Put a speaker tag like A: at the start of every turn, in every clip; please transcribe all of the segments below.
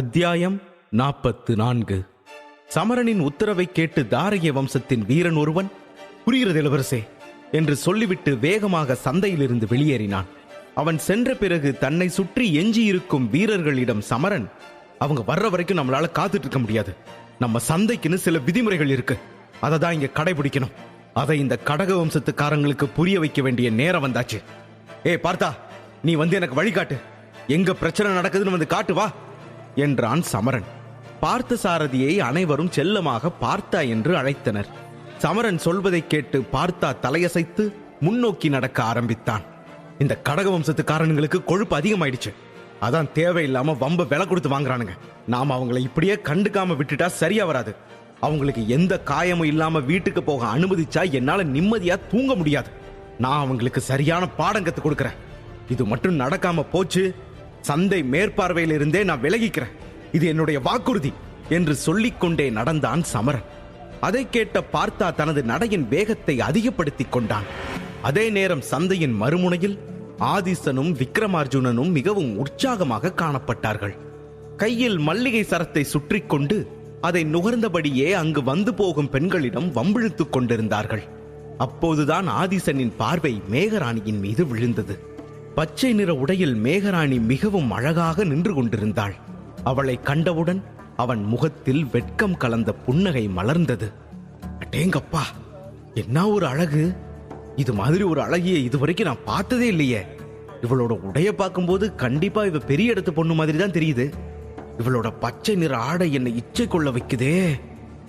A: அத்தியாயம் நாற்பத்து நான்கு சமரனின் உத்தரவை கேட்டு தாரகிய வம்சத்தின் வீரன் ஒருவன் புரிகிறது இளவரசே என்று சொல்லிவிட்டு வேகமாக சந்தையிலிருந்து வெளியேறினான். அவன் சென்ற பிறகு தன்னை சுற்றி எஞ்சியிருக்கும் வீரர்களிடம் சமரன் அவங்க வர்ற வரைக்கும் நம்மளால காத்துட்டு இருக்க முடியாது. நம்ம சந்தைக்குன்னு சில விதிமுறைகள் இருக்கு. அதை தான் இங்க கடைபிடிக்கணும். அதை இந்த கடக வம்சத்துக்காரங்களுக்கு புரிய வைக்க வேண்டிய நேரம் வந்தாச்சு. ஏய் பார்த்தா நீ வந்து எனக்கு வழிகாட்டு. எங்க பிரச்சனை நடக்குதுன்னு வந்து காட்டு வா. என்றான் சமரன். பார்த்த சாரதியை அனைவரும் செல்லமாக பார்த்தா என்று அழைத்தனர். சமரன் சொல்வதை கேட்டு பார்த்தா தலையசைத்து முன்னோக்கி நடக்க ஆரம்பித்தான். இந்த கடக வம்சத்துக்காரனுங்களுக்கு கொழுப்பு அதிகமாயிடுச்சு. அதான் தேவையில்லாம வம்ப விலை கொடுத்து வாங்குறானுங்க. நாம அவங்களை இப்படியே கண்டுக்காம விட்டுட்டா சரியா வராது. அவங்களுக்கு எந்த காயமும் இல்லாம வீட்டுக்கு போக அனுமதிச்சா என்னால நிம்மதியா தூங்க முடியாது. நான் அவங்களுக்கு சரியான பாடம் கத்து கொடுக்கறேன். இது மட்டும் நடக்காம போச்சு. சந்தை மேற்பார்வையில் இருந்தே நான் விலகிக்கிறேன். இது என்னுடைய வாக்குறுதி என்று சொல்லிக்கொண்டே நடந்தான் சமரன். அதை கேட்ட பார்த்தா தனது நடையின் வேகத்தை அதிகப்படுத்திக் கொண்டான். அதே நேரம் சந்தையின் மறுமுனையில் ஆதிசனும் விக்ரமார்ஜுனனும் மிகவும் உற்சாகமாக காணப்பட்டார்கள். கையில் மல்லிகை சரத்தை சுற்றி கொண்டு அதை நுகர்ந்தபடியே அங்கு வந்து போகும் பெண்களிடம் வம்பிழுத்துக் கொண்டிருந்தார்கள். அப்போதுதான் ஆதிசனின் பார்வை மேகராணியின் மீது விழுந்தது. பச்சை நிற உடையில் மேகராணி மிகவும் அழகாக நின்று கொண்டிருந்தாள். அவளை கண்டவுடன் அவன் முகத்தில் வெட்கம் கலந்த புன்னகை மலர்ந்தது. அடேங்கப்பா என்ன ஒரு அழகு? இது மாதிரி ஒரு அழகிய இதுவரைக்கும் நான் பார்த்ததே இல்லையே. இவளோட உடைய பார்க்கும்போது கண்டிப்பா இவ பெரிய இடத்து பொண்ணு மாதிரி தான் தெரியுது. இவளோட பச்சை நிற ஆடை என்னை இச்சை கொள்ள வைக்குதே.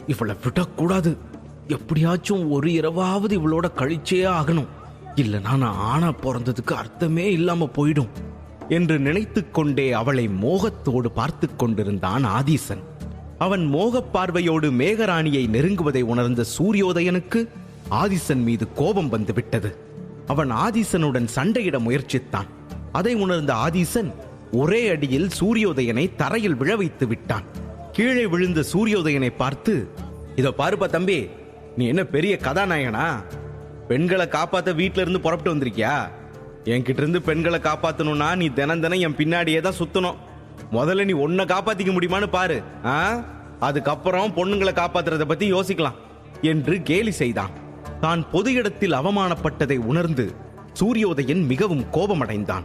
A: இவளை விடக்கூடாது. எப்படியாச்சும் ஒரு இரவாவது இவளோட கழிச்சே ஆகணும். இல்லைனா நான் ஆணா பிறந்ததுக்கு அர்த்தமே இல்லாம போயிடும் என்று நினைத்து கொண்டே அவளை மோகத்தோடு பார்த்து கொண்டிருந்தான் ஆதீசன். அவன் மோகப் பார்வையோடு மேகராணியை நெருங்குவதை உணர்ந்த சூரியோதயனுக்கு ஆதிசன் மீது கோபம் வந்து விட்டது. அவன் ஆதிசனுடன் சண்டையிட முயற்சித்தான். அதை உணர்ந்த ஆதிசன் ஒரே அடியில் சூரியோதயனை தரையில் விழ வைத்து விட்டான். கீழே விழுந்த சூரியோதயனை பார்த்து இதோ பாருப்பா தம்பி நீ என்ன பெரிய கதாநாயகனா? பெண்களை காப்பாத்த வீட்ல இருந்து புறப்பட்டு வந்திருக்கியா? என்கிட்ட இருந்து பெண்களை காப்பாத்தணும்னா நீ தினம் தினம் என் பின்னாடியே தான் சுத்தணும். முதல்ல நீ உன்னை காப்பாத்திக்க முடியுமான்னு பாரு. ஆ? அதுக்கப்புறம் பொண்ணுங்களை காப்பாத்துறத பத்தி யோசிக்கலாம். என்று கேலி செய்தான். தான் பொது இடத்தில் அவமானப்பட்டதை உணர்ந்து சூரியோதயன் மிகவும் கோபமடைந்தான்.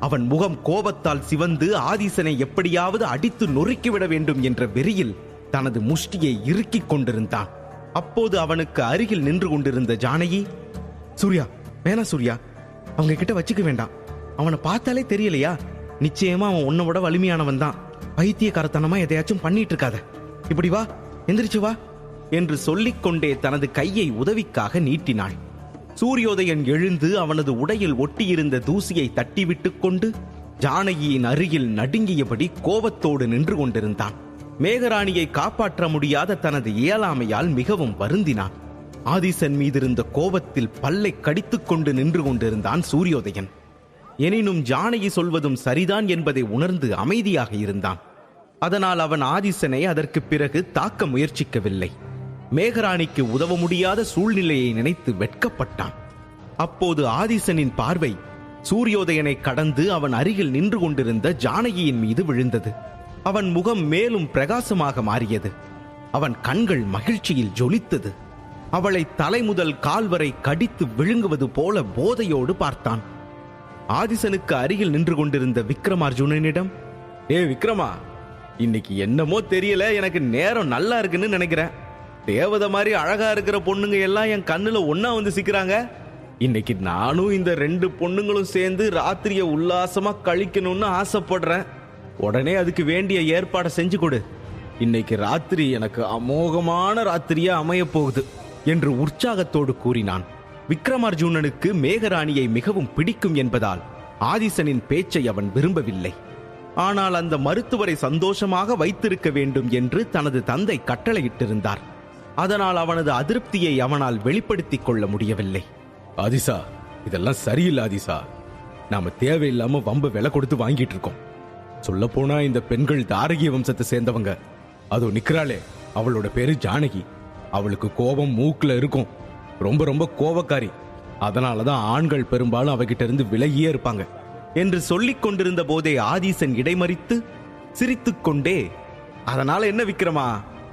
A: அவன் முகம் கோபத்தால் சிவந்து ஆதிசனை எப்படியாவது அடித்து நொறுக்கிவிட வேண்டும் என்ற வெறியில் தனது முஷ்டியை இறுக்கிக் கொண்டிருந்தான். அப்போது அவனுக்கு அருகில் நின்று கொண்டிருந்த ஜானகி சூர்யா வேணா சூர்யா அவங்க கிட்ட வச்சுக்க வேண்டாம். அவனை பார்த்தாலே தெரியலையா? நிச்சயமா அவன் உன்னை விட வலிமையானவன் தான். பைத்தியக்காரத்தனமா எதையாச்சும் பண்ணிட்டு இருக்காத இப்படி வா எந்திரிச்சு வா என்று சொல்லிக்கொண்டே தனது கையை உதவிக்காக நீட்டினாள். சூரியோதயன் எழுந்து அவனது உடையில் ஒட்டியிருந்த தூசியை தட்டிவிட்டு கொண்டு ஜானகியின் அருகில் நடுங்கியபடி கோபத்தோடு நின்று கொண்டிருந்தான். மேகராணியை காப்பாற்ற முடியாத தனது இயலாமையால் மிகவும் வருந்தினான். ஆதிசன் மீதிருந்த கோபத்தில் பல்லை கடித்துக்கொண்டு நின்று கொண்டிருந்தான் சூரியோதயன். எனினும் ஜானகி சொல்வதும் சரிதான் என்பதை உணர்ந்து அமைதியாக இருந்தான். அதனால் அவன் ஆதிசனை அதற்கு பிறகு தாக்க முயற்சிக்கவில்லை. மேகராணிக்கு உதவ முடியாத சூழ்நிலையை நினைத்து வெட்கப்பட்டான். அப்போது ஆதிசனின் பார்வை சூரியோதயனை கடந்து அவன் அருகில் நின்று கொண்டிருந்த ஜானகியின் மீது விழுந்தது. அவன் முகம் மேலும் பிரகாசமாக மாறியது. அவன் கண்கள் மகிழ்ச்சியில் ஜொலித்தது. அவளை தலை முதல் கடித்து விழுங்குவது போல போதையோடு பார்த்தான். ஆதிசனுக்கு அருகில் நின்று கொண்டிருந்த விக்ரமார்ஜுனனிடம் ஏ விக்ரமா இன்னைக்கு என்னமோ தெரியல எனக்கு நேரம் நல்லா இருக்குன்னு நினைக்கிறேன். தேவதை மாதிரி அழகா இருக்கிற பொண்ணுங்க எல்லாம் என் கண்ணுல ஒன்னா வந்து சிக்கிறாங்க. இன்னைக்கு நானும் இந்த ரெண்டு பொண்ணுங்களும் சேர்ந்து ராத்திரிய உல்லாசமா கழிக்கணும்னு ஆசைப்படுறேன். உடனே அதுக்கு வேண்டிய ஏற்பாடை செஞ்சு கொடு. இன்னைக்கு ராத்திரி எனக்கு அமோகமான ராத்திரியா அமைய போகுது என்று உற்சாகத்தோடு கூறினான். விக்ரமார்ஜுனனுக்கு மேகராணியை மிகவும் பிடிக்கும் என்பதால் ஆதிசனின் பேச்சை அவன் விரும்பவில்லை. ஆனால் அந்த மருத்துவரை சந்தோஷமாக வைத்திருக்க வேண்டும் என்று தனது தந்தை கட்டளையிட்டிருந்தார். அதனால் அவனது அதிருப்தியை அவனால் வெளிப்படுத்திக் கொள்ள முடியவில்லை. ஆதிசா இதெல்லாம் சரியில்லை ஆதிசா. நாம தேவையில்லாம வம்பு விலை கொடுத்து வாங்கிட்டு இருக்கோம். சொல்ல போனா இந்த பெண்கள் தாரகி வம்சத்தை சேர்ந்தவங்க. அதோ நிக்கிறாளே அவளோட பேரு ஜானகி. அவளுக்கு கோபம் மூக்குல இருக்கும். ரொம்ப ரொம்ப கோபக்காரி அதனாலதான் ஆண்கள் பெரும்பாலும் அவகிட்ட இருந்து விலகியே இருப்பாங்க. என்று சொல்லிக் கொண்டிருந்த போதே ஆதீசன் இடைமறித்து சிரித்துக்கொண்டே அதனால என்ன விக்ரமா?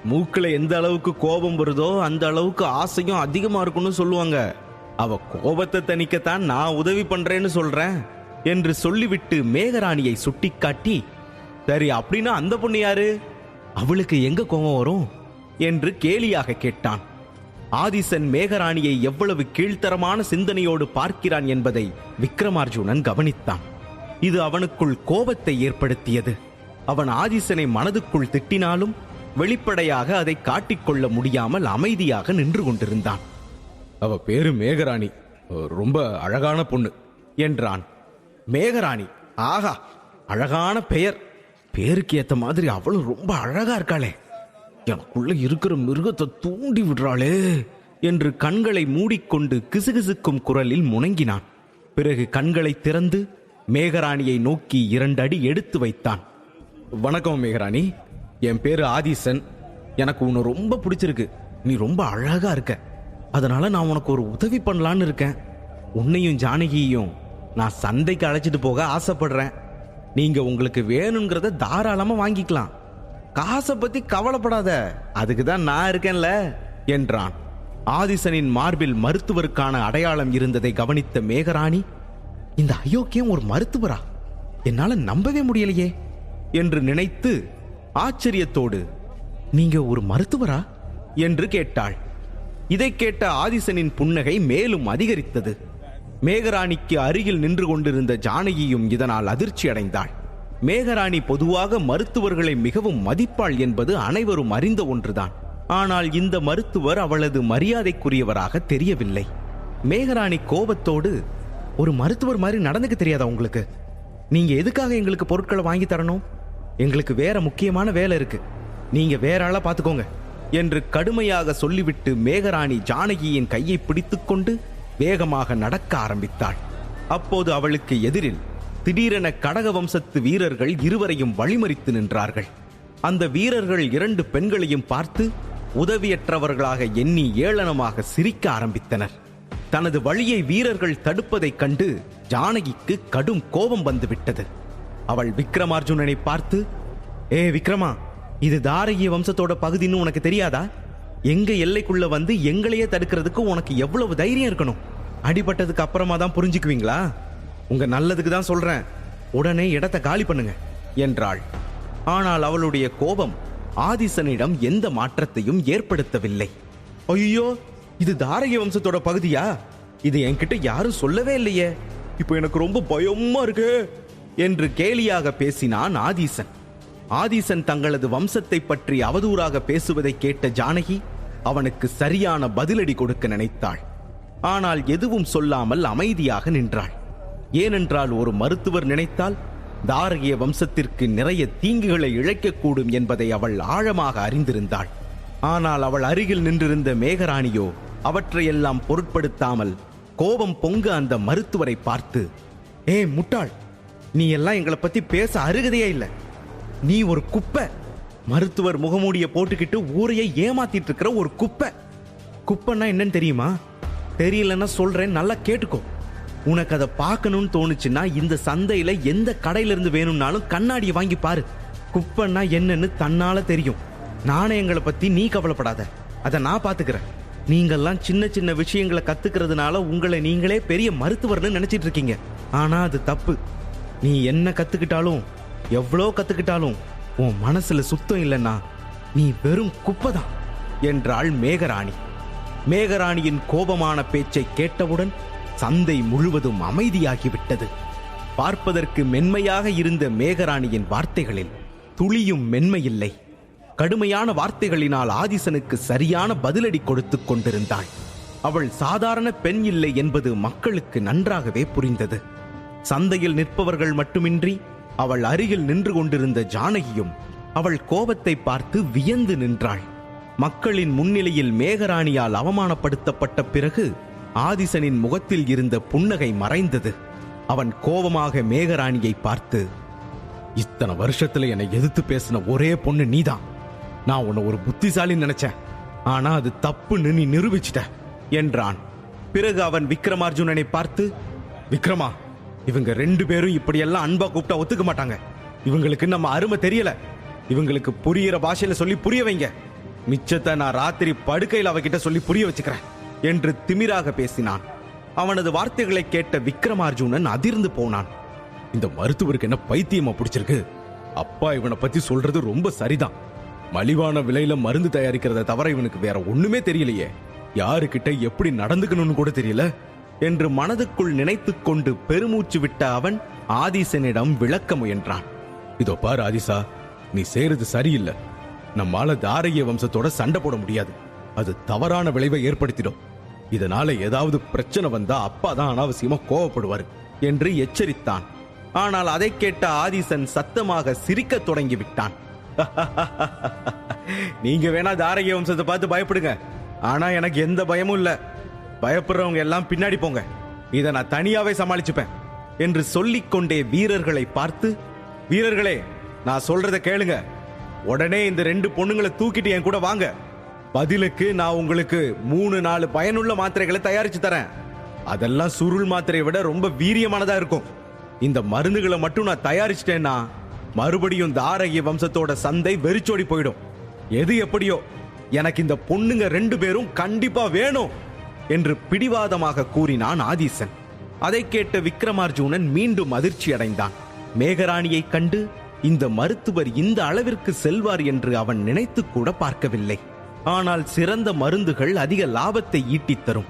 A: மூக்குல எந்த அளவுக்கு கோபம் வருதோ அந்த அளவுக்கு ஆசையும் அதிகமா இருக்கும்னு சொல்லுவாங்க. அவ கோபத்தை தணிக்கத்தான் நான் உதவி பண்றேன்னு சொல்றேன். என்று சொல்லிவிட்டு மேகராணியை சுட்டிக்காட்டி சரி அப்படின்னா அந்த பொண்ணு யாரு? அவளுக்கு எங்க கோபம் வரும்? என்று கேலியாக கேட்டான். ஆதிசன் மேகராணியை எவ்வளவு கீழ்த்தரமான சிந்தனையோடு பார்க்கிறான் என்பதை விக்ரமார்ஜுனன் கவனித்தான். இது அவனுக்குள் கோபத்தை ஏற்படுத்தியது. அவன் ஆதிசனை மனதுக்குள் திட்டினாலும் வெளிப்படையாக அதை காட்டிக்கொள்ள முடியாமல் அமைதியாக நின்று கொண்டிருந்தான். அவ பேரு மேகராணி. ரொம்ப அழகான பொண்ணு. என்றான். மேகராணி. ஆகா அழகான பெயர். பேருக்கு ஏத்த மாதிரி அவளும் ரொம்ப அழகா இருக்காளே. எனக்குள்ள இருக்கிற மிருகத்தை தூண்டி விடுறாளே என்று கண்களை மூடிக்கொண்டு கிசுகிசுக்கும் குரலில் முணங்கினான். பிறகு கண்களை திறந்து மேகராணியை நோக்கி இரண்டு அடி எடுத்து வைத்தான். வணக்கம் மேகராணி என் பேரு ஆதிசன். எனக்கு உன்னை ரொம்ப பிடிச்சிருக்கு. நீ ரொம்ப அழகா இருக்க. அதனால நான் உனக்கு ஒரு உதவி பண்ணலான்னு இருக்கேன். உன்னையும் ஜானகியையும் நான் சந்தைக்கு அழைச்சிட்டு போக ஆசைப்படுறேன். நீங்க உங்களுக்கு வேணுங்கிறத தாராளமா வாங்கிக்கலாம். காசை பத்தி கவலைப்படாத. அதுக்கு தான் நான் இருக்கேன்ல என்றான். ஆதிசனின் மார்பில் மருத்துவருக்கான அடையாளம் இருந்ததை கவனித்த மேகராணி இந்த அயோக்கியம் ஒரு மருத்துவரா? என்னால நம்பவே முடியலையே என்று நினைத்து ஆச்சரியத்தோடு நீங்க ஒரு மருத்துவரா? என்று கேட்டாள். இதை கேட்ட ஆதிசனின் புன்னகை மேலும் அதிகரித்தது. மேகராணிக்கு அருகில் நின்று கொண்டிருந்த ஜானகியும் இதனால் அதிர்ச்சி அடைந்தாள். மேகராணி பொதுவாக மருத்துவர்களை மிகவும் மதிப்பாள் என்பது அனைவரும் அறிந்த ஒன்றுதான். ஆனால் இந்த மருத்துவர் அவளது மரியாதைக்குரியவராக தெரியவில்லை. மேகராணி கோபத்தோடு ஒரு மருத்துவர் மாதிரி நடந்துக்க தெரியாதா உங்களுக்கு? நீங்க எதுக்காக எங்களுக்கு பொருட்களை வாங்கி தரணும்? எங்களுக்கு வேற முக்கியமான வேலை இருக்கு. நீங்க வேற ஆளா பாத்துக்கோங்க. என்று கடுமையாக சொல்லிவிட்டு மேகராணி ஜானகியின் கையை பிடித்துக்கொண்டு வேகமாக நடக்க ஆரம்பித்தாள். அப்போது அவளுக்கு எதிரில் திடீரென கடக வம்சத்து வீரர்கள் இருவரையும் வழிமறித்து நின்றார்கள். அந்த வீரர்கள் இரண்டு பெண்களையும் பார்த்து உதவியற்றவர்களாக எண்ணி ஏளனமாக சிரிக்க ஆரம்பித்தனர். தனது வழியை வீரர்கள் தடுப்பதைக் கண்டு ஜானகிக்கு கடும் கோபம் வந்துவிட்டது. அவள் விக்ரமார்ஜுனனை பார்த்து ஏ விக்ரமா இது தாரகிய வம்சத்தோட பகுதின்னு உனக்கு தெரியாதா? எங்க எல்லைக்குள்ள வந்து எங்களையே தடுக்கிறதுக்கு உனக்கு எவ்வளவு தைரியம் இருக்கணும்? அடிபட்டதுக்கு அப்புறமா தான் புரிஞ்சுக்குவீங்களா? உங்க நல்லதுக்கு தான் சொல்றேன். உடனே இடத்தை காலி பண்ணுங்க என்றாள். ஆனால் அவளுடைய கோபம் ஆதிசனிடம் எந்த மாற்றத்தையும் ஏற்படுத்தவில்லை. ஐயோ இது தாரகி வம்சத்தோட பகுதியா? இது என்கிட்ட யாரும் சொல்லவே இல்லையே. இப்போ எனக்கு ரொம்ப பயமா இருக்கு என்று கேலியாக பேசினான் ஆதிசன். ஆதிசன் தங்களது வம்சத்தை பற்றி அவதூறாக பேசுவதை கேட்ட ஜானகி அவனுக்கு சரியான பதிலடி கொடுக்க நினைத்தாள். ஆனால் எதுவும் சொல்லாமல் அமைதியாக நின்றாள். ஏனென்றால் ஒரு மருத்துவர் நினைத்தால் தாரகிய வம்சத்திற்கு நிறைய தீங்குகளை இழைக்கக்கூடும் என்பதை அவள் ஆழமாக அறிந்திருந்தாள். ஆனால் அவள் அருகில் நின்றிருந்த மேகராணியோ அவற்றையெல்லாம் பொருட்படுத்தாமல் கோபம் பொங்க அந்த மருத்துவரை பார்த்து ஏ முட்டாள் நீ எல்லாம் எங்களை பத்தி பேச அருகதையே இல்லை. நீ ஒரு குப்பை மருத்துவர் முகமூடிய போட்டுக்கிட்டு ஊரையே ஏமாத்திட்டு இருக்கிற ஒரு குப்பை. குப்பைன்னா என்னன்னு தெரியுமா? தெரியலன்னா சொல்றேன் நல்லா கேட்டுக்கோ. உனக்கு அதை பார்க்கணும்னு தோணுச்சுன்னா இந்த சந்தையில எந்த கடையில இருந்து வேணும்னாலும் கண்ணாடியை வாங்கி பாரு. குப்பைன்னா என்னன்னு தன்னால தெரியும். நாணயங்களை பத்தி நீ கவலைப்படாத. அதை நான் பாத்துக்கிறேன். நீங்கெல்லாம் சின்ன சின்ன விஷயங்களை கத்துக்கிறதுனால உங்களை நீங்களே பெரிய மருத்துவர்னு நினைச்சிட்டு இருக்கீங்க. ஆனா அது தப்பு. நீ என்ன கத்துக்கிட்டாலும் எவ்வளோ கத்துக்கிட்டாலும் உன் மனசுல சுத்தம் இல்லைன்னா நீ வெறும் குப்பைதான் என்றாள் மேகராணி. மேகராணியின் கோபமான பேச்சை கேட்டவுடன் சந்தை முழுவதும் அமைதியாகிவிட்டது. பார்ப்பதற்கு மென்மையாக இருந்த மேகராணியின் வார்த்தைகளில் துளியும் மென்மையில்லை. கடுமையான வார்த்தைகளினால் ஆதிசனுக்கு சரியான பதிலடி கொடுத்துக் கொண்டிருந்தாள். அவள் சாதாரண பெண் இல்லை என்பது மக்களுக்கு நன்றாகவே புரிந்தது. சந்தையில் நிற்பவர்கள் மட்டுமின்றி அவள் அருகில் நின்று கொண்டிருந்த ஜானகியும் அவள் கோபத்தை பார்த்து வியந்து நின்றாள். மக்களின் முன்னிலையில் மேகராணியால் அவமானப்படுத்தப்பட்ட பிறகு ஆதிசனின் முகத்தில் இருந்த புன்னகை மறைந்தது. அவன் கோபமாக மேகராணியை பார்த்து இத்தனை வருஷத்துல என்னை எதிர்த்து பேசின ஒரே பொண்ணு நீதான். நான் உன்னை ஒரு புத்திசாலி நினைச்சேன். ஆனா அது தப்புன்னு நீ நிரூபிச்சிட்ட என்றான். பிறகு அவன் விக்ரமார்ஜுனனை பார்த்து விக்ரமா இவங்க ரெண்டு பேரும் இப்படியெல்லாம் அன்பா கூப்பிட்டா ஒத்துக்க மாட்டாங்க. இவங்களுக்கு நம்ம அருமை தெரியல. இவங்களுக்கு புரியிற பாஷையில சொல்லி புரிய வைங்க. மிச்சத்தை நான் ராத்திரி படுக்கையில் அவகிட்ட சொல்லி புரிய வச்சுக்கிறேன் என்று திமிராக பேசினான். அவனது வார்த்தைகளை கேட்ட விக்ரமார்ஜுனன் அதிர்ந்து போனான். இந்த மருத்துவருக்கு என்ன பைத்தியமா பிடிச்சிருக்கு? அப்பா இவனை பத்தி சொல்றது ரொம்ப சரிதான். மலிவான விலையில மருந்து தயாரிக்கிறத தவிர இவனுக்கு வேற ஒண்ணுமே தெரியலையே. யாருக்கிட்ட எப்படி நடந்துக்கணும்னு கூட தெரியல. என்று மனதுக்குள் நினைத்து கொண்டு பெருமூச்சு விட்ட அவன் ஆதிசனிடம் விளக்க முயன்றான். இதோ பார் ஆதிசா நீ செய்யறது சரியில்லை. நம்மால தாரைய வம்சத்தோட சண்டை போட முடியாது. அது தவறான விளைவை ஏற்படுத்திடும். இதனால ஏதாவது பிரச்சனை வந்தா அப்பா தான் அனாவசியமா கோவப்படுவாரு என்று எச்சரித்தான். ஆனால் அதை கேட்ட ஆதிசன் சத்தமாக சிரிக்கத் தொடங்கி விட்டான். நீங்க வேணா தாரகிய வம்சத்தை பார்த்து பயப்படுங்க. ஆனா எனக்கு எந்த பயமும் இல்லை. பயப்படுறவங்க எல்லாம் பின்னாடி போங்க. இதை நான் தனியாவே சமாளிச்சுப்பேன். என்று சொல்லிக்கொண்டே வீரர்களை பார்த்து வீரர்களே நான் சொல்றத கேளுங்க. உடனே இந்த ரெண்டு பொண்ணுங்களை தூக்கிட்டு என் கூட வாங்க. பதிலுக்கு நான் உங்களுக்கு மூணு நாலு பயனுள்ள மாத்திரைகளை தயாரிச்சு தரேன். அதெல்லாம் சுருள் மாத்திரையை விட ரொம்ப வீரியமானதா இருக்கும். இந்த மருந்துகளை மட்டும் நான் தயாரிச்சிட்டேன்னா மறுபடியும் தாரகிய வம்சத்தோட சந்தை வெறிச்சோடி போயிடும். எது எப்படியோ எனக்கு இந்த பொண்ணுங்க ரெண்டு பேரும் கண்டிப்பா வேணும். என்று பிடிவாதமாக கூறினான் ஆதிசன். அதை கேட்ட விக்ரமார்ஜுனன் மீண்டும் அதிர்ச்சி அடைந்தான் மேகராணியைக் கண்டு இந்த மருத்துவர் இந்த அளவிற்கு செல்வார் என்று அவன் நினைத்து கூட பார்க்கவில்லை. ஆனால் சிறந்த மருந்துகள் அதிக லாபத்தை ஈட்டித் தரும்.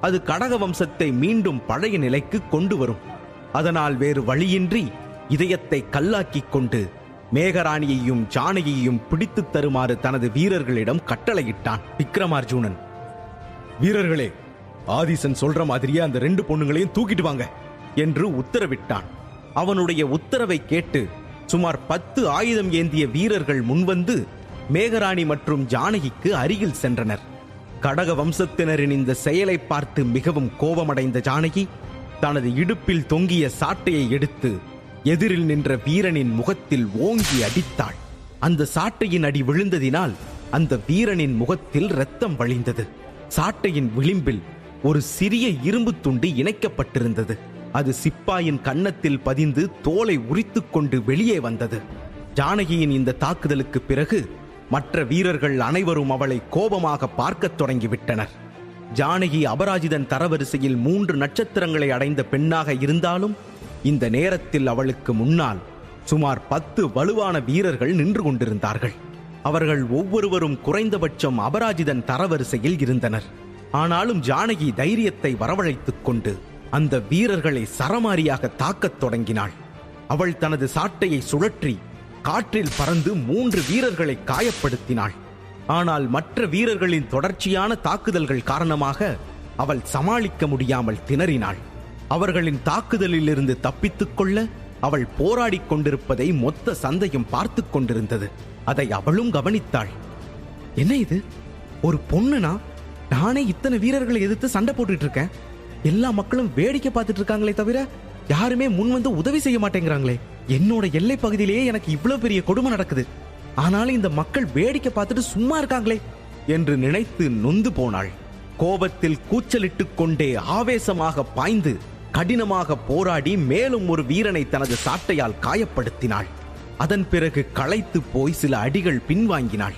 A: அது கடக வம்சத்தை மீண்டும் பழைய நிலைக்கு கொண்டு வரும். அதனால் வேறு வழியின்றி இதயத்தை கல்லாக்கிக் கொண்டு மேகராணியையும் ஜானகியையும் பிடித்துத் தருமாறு தனது வீரர்களிடம் கட்டளையிட்டான் விக்ரமார்ஜுனன் வீரர்களே ஆதிசன் சொல்ற மாதிரியே அந்த ரெண்டு பொண்ணுங்களையும் தூக்கிட்டு வாங்க என்று உத்தரவிட்டான். அவனுடைய உத்தரவை கேட்டு சுமார் பத்து ஆயுதம் ஏந்திய வீரர்கள் முன்வந்து மேகராணி மற்றும் ஜானகிக்கு அருகில் சென்றனர். கடக வம்சத்தினரின் இந்த செயலை பார்த்து மிகவும் கோபமடைந்த ஜானகி தனது இடுப்பில் தொங்கிய சாட்டையை எடுத்து எதிரில் நின்ற வீரனின் முகத்தில் ஓங்கி அடித்தாள். அந்த சாட்டையின் அடி விழுந்ததினால் அந்த வீரனின் முகத்தில் ரத்தம் வழிந்தது. சாட்டையின் விளிம்பில் ஒரு சிறிய இரும்பு துண்டு இணைக்கப்பட்டிருந்தது. அது சிப்பாயின் கன்னத்தில் பதிந்து தோலை உரித்து கொண்டு வெளியே வந்தது. ஜானகியின் இந்த தாக்குதலுக்கு பிறகு மற்ற வீரர்கள் அனைவரும் அவளை கோபமாக பார்க்கத் தொடங்கிவிட்டனர். ஜானகி அபராஜிதன் தரவரிசையில் மூன்று நட்சத்திரங்களை அடைந்த பெண்ணாக இருந்தாலும் இந்த நேரத்தில் அவளுக்கு முன்னால் சுமார் பத்து வலுவான வீரர்கள் நின்று கொண்டிருந்தார்கள். அவர்கள் ஒவ்வொருவரும் குறைந்தபட்சம் அபராஜிதன் தரவரிசையில் இருந்தனர். ஆனாலும் ஜானகி தைரியத்தை வரவழைத்துக் கொண்டு அந்த வீரர்களை சரமாரியாக தாக்கத் தொடங்கினாள். அவள் தனது சாட்டையை சுழற்றி காற்றில் பறந்து மூன்று வீரர்களை காயப்படுத்தினாள். ஆனால் மற்ற வீரர்களின் தொடர்ச்சியான தாக்குதல்கள் காரணமாக அவள் சமாளிக்க முடியாமல் திணறினாள். அவர்களின் தாக்குதலில் இருந்து தப்பித்துக் கொள்ள அவள் போராடிக் கொண்டிருப்பதை மொத்த சந்தையும் பார்த்து கொண்டிருந்தது. அதை அவளும் கவனித்தாள். என்ன இது? ஒரு பொண்ணுனா? நானே இத்தனை வீரர்களை எதிர்த்து சண்டை போட்டுட்டு இருக்கேன். எல்லா மக்களும் வேடிக்கை பார்த்துட்டு இருக்காங்களே தவிர யாருமே முன் வந்து உதவி செய்ய மாட்டேங்கிறாங்களே. என்னோட எல்லை பகுதியிலேயே எனக்கு இவ்வளவு பெரிய கொடுமை நடக்குது. ஆனாலும் இந்த மக்கள் வேடிக்கை பார்த்துட்டு சும்மா இருக்காங்களே என்று நினைத்து நொந்து போனாள். கோபத்தில் கூச்சலிட்டுக் கொண்டே ஆவேசமாக பாய்ந்து கடினமாக போராடி மேலும் ஒரு வீரனை தனது சாட்டையால் காயப்படுத்தினாள். அதன் பிறகு களைத்து போய் சில அடிகள் பின்வாங்கினாள்.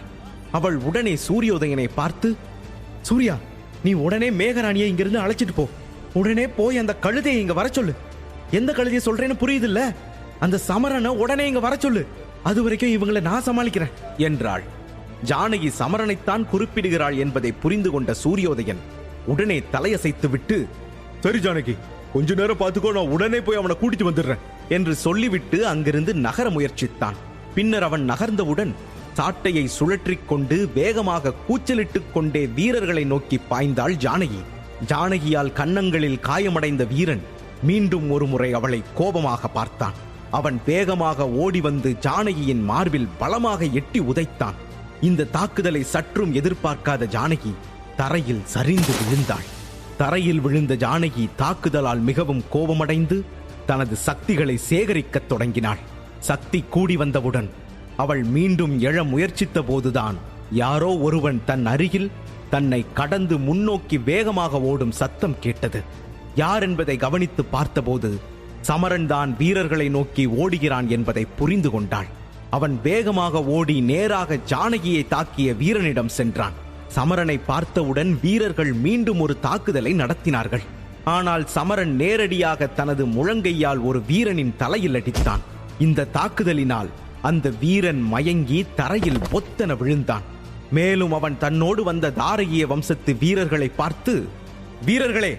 A: அவள் உடனே சூரியோதயனை பார்த்து சூர்யா நீ உடனே மேகராணியை இங்கிருந்து அழைச்சிட்டு போ. உடனே போய் அந்த கழுதையை இங்க வர சொல்லு. எந்த கழுதையை சொல்றேன்னு புரியுதுல்ல? அந்த சமரனை உடனே இங்க வர சொல்லு. அது வரைக்கும் இவங்களை நான் சமாளிக்கிறேன் என்றாள். ஜானகி சமரனைத்தான் குறிப்பிடுகிறாள் என்பதை புரிந்து கொண்ட சூரியோதயன் உடனே தலையசைத்து விட்டு சரி ஜானகி கொஞ்ச நேரம் பார்த்துக்கோ நான் உடனே போய் அவனை கூட்டிட்டு வந்துடுறேன் என்று சொல்லிவிட்டு அங்கிருந்து நகர முயற்சித்தான். பின்னர் அவன் நகர்ந்தவுடன் சாட்டையை சுழற்றிக் கொண்டு வேகமாக கூச்சலிட்டுக் கொண்டே வீரர்களை நோக்கி பாய்ந்தாள் ஜானகி. ஜானகியால் கன்னங்களில் காயமடைந்த வீரன் மீண்டும் ஒரு முறை அவளை கோபமாக பார்த்தான். அவன் வேகமாக ஓடி வந்து ஜானகியின் மார்பில் பலமாக எட்டி உதைத்தான். இந்த தாக்குதலை சற்றும் எதிர்பார்க்காத ஜானகி தரையில் சரிந்து விழுந்தாள். தரையில் விழுந்த ஜானகி தாக்குதலால் மிகவும் கோபமடைந்து தனது சக்திகளை சேகரிக்கத் தொடங்கினாள். சக்தி கூடி வந்தவுடன் அவள் மீண்டும் எழ முயற்சித்த போதுதான் யாரோ ஒருவன் தன் அருகில் தன்னை கடந்து முன்னோக்கி வேகமாக ஓடும் சத்தம் கேட்டது. யார் என்பதை கவனித்து பார்த்தபோது சமரன் தான் வீரர்களை நோக்கி ஓடுகிறான் என்பதை புரிந்து கொண்டாள். அவன் வேகமாக ஓடி நேராக ஜானகியை தாக்கிய வீரனிடம் சென்றான். சமரனை பார்த்தவுடன் வீரர்கள் மீண்டும் ஒரு தாக்குதலை நடத்தினார்கள். ஆனால் சமரன் நேரடியாக தனது முழங்கையால் ஒரு வீரனின் தலையில் அடித்தான். இந்த தாக்குதலினால் அந்த வீரன் மயங்கி தரையில் பொத்தன விழுந்தான். மேலும் அவன் தன்னோடு வந்த தாரகிய வம்சத்து வீரர்களை பார்த்து வீரர்களே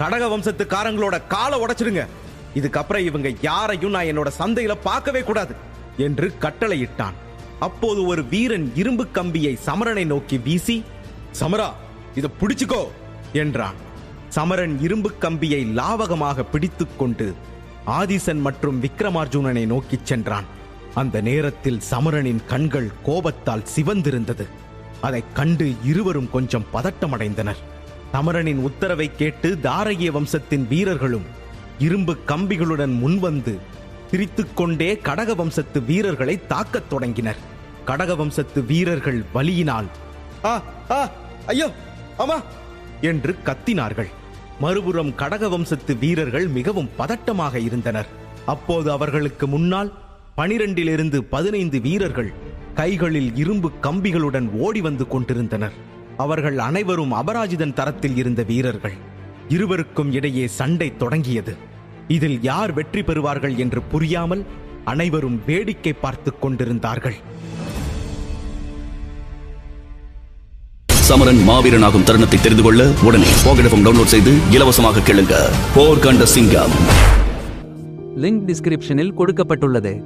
A: கடக வம்சத்துக்காரங்களோட காலை உடைச்சிடுங்க. இதுக்கப்புறம் இவங்க யாரையும் நான் என்னோட சந்தையில பார்க்கவே கூடாது என்று கட்டளையிட்டான். அப்போது ஒரு வீரன் இரும்பு கம்பியை சமரனை நோக்கி வீசி சமரா இதை பிடிச்சுக்கோ என்றான். சமரன் இரும்பு கம்பியை லாவகமாக பிடித்துக்கொண்டு ஆதிசன் மற்றும் விக்ரமார்ஜுனனை நோக்கிச் சென்றான். அந்த நேரத்தில் சமரனின் கண்கள் கோபத்தால் சிவந்திருந்தது. அதைக் கண்டு இருவரும் கொஞ்சம் பதட்டமடைந்தனர். சமரனின் உத்தரவை கேட்டு தாரகிய வம்சத்தின் வீரர்களும் இரும்பு கம்பிகளுடன் முன்வந்து சிரித்துக்கொண்டே கடக வம்சத்து வீரர்களை தாக்கத் தொடங்கினர். கடக வம்சத்து வீரர்கள் வலியினால் ஆ ஆ ஐயோ ஆமா. என்று கத்தினார்கள். மறுபுறம் கடக வம்சத்து வீரர்கள் மிகவும் பதட்டமாக இருந்தனர். அப்போது அவர்களுக்கு முன்னால் பனிரெண்டிலிருந்து பதினைந்து வீரர்கள் கைகளில் இரும்பு கம்பிகளுடன் ஓடி வந்து கொண்டிருந்தனர். அவர்கள் அனைவரும் அபராஜிதன் தரத்தில் இருந்த வீரர்கள். இருவருக்கும் இடையே சண்டை தொடங்கியது. இதில் யார் வெற்றி பெறுவார்கள் என்று புரியாமல் அனைவரும் வேடிக்கை பார்த்துக் கொண்டிருந்தார்கள்.
B: சமரன் மாவீரனாகும் தருணத்தை தெரிந்து கொள்ள உடனே போகடஃபம் டவுன்லோட் செய்து இலவசமாக கேளுங்க. போர் சிங்கம்.
C: லிங்க் டிஸ்கிரிப்ஷனில் கொடுக்கப்பட்டுள்ளது.